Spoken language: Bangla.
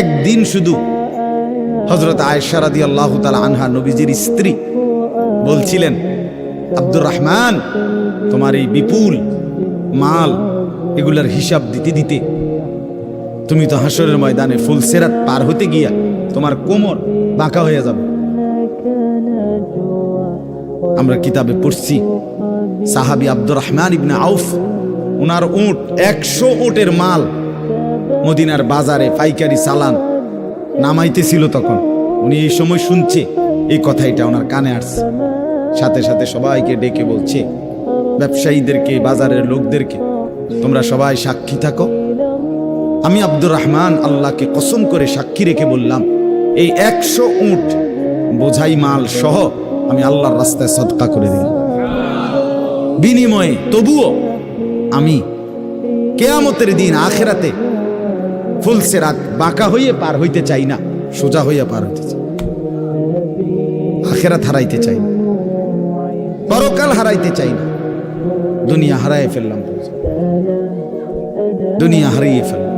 একদিন শুধু হজরত আয়সারাদি আল্লাহ তালা আনহা নবীজির স্ত্রী বলছিলেন, আব্দুর রহমান, তোমার এই বিপুল মাল এগুলার হিসাব দিতে দিতে তুমি তো হাসরের ময়দানে ফুল ফুলসেরাত পার হতে গিয়া তোমার কোমর বাঁকা হয়ে যাবে। আমরা কিতাবে পড়ছি, সাহাবি আব্দুর রহমান ইবনে আউফ ওনার উট একশো উটের মাল মদিনার বাজারে পাইকারি চালান নামাইতেছিল তখন। উনি এই সময় শুনছে, এই কথাইটা ওনার কানে আসছে। সাথে সাথে সবাইকে ডেকে বলছে, ব্যবসায়ীদেরকে, বাজারের লোকদেরকে, তোমরা সবাই সাক্ষী থাকো। আমি আব্দুর রহমান আল্লাহকে কসম করে সাক্ষী রেখে বললাম, এই একশো উট বোঝাই মাল সহ আমি আল্লাহর রাস্তায় সদকা করে দিলাম। বিনিময়ে তবুও আমি কেয়ামতের দিন, আখেরাতে ফুলসে রাত বাঁকা হইয়ে পার হইতে চাই না, সোজা হইয়া পার হইতে চাই। আখেরাত হারাইতে চাই না, পরকাল হারাইতে চাই না। দুনিয়া হারাই ফেললাম। দুনিয়া হারিয়ে ফেললাম।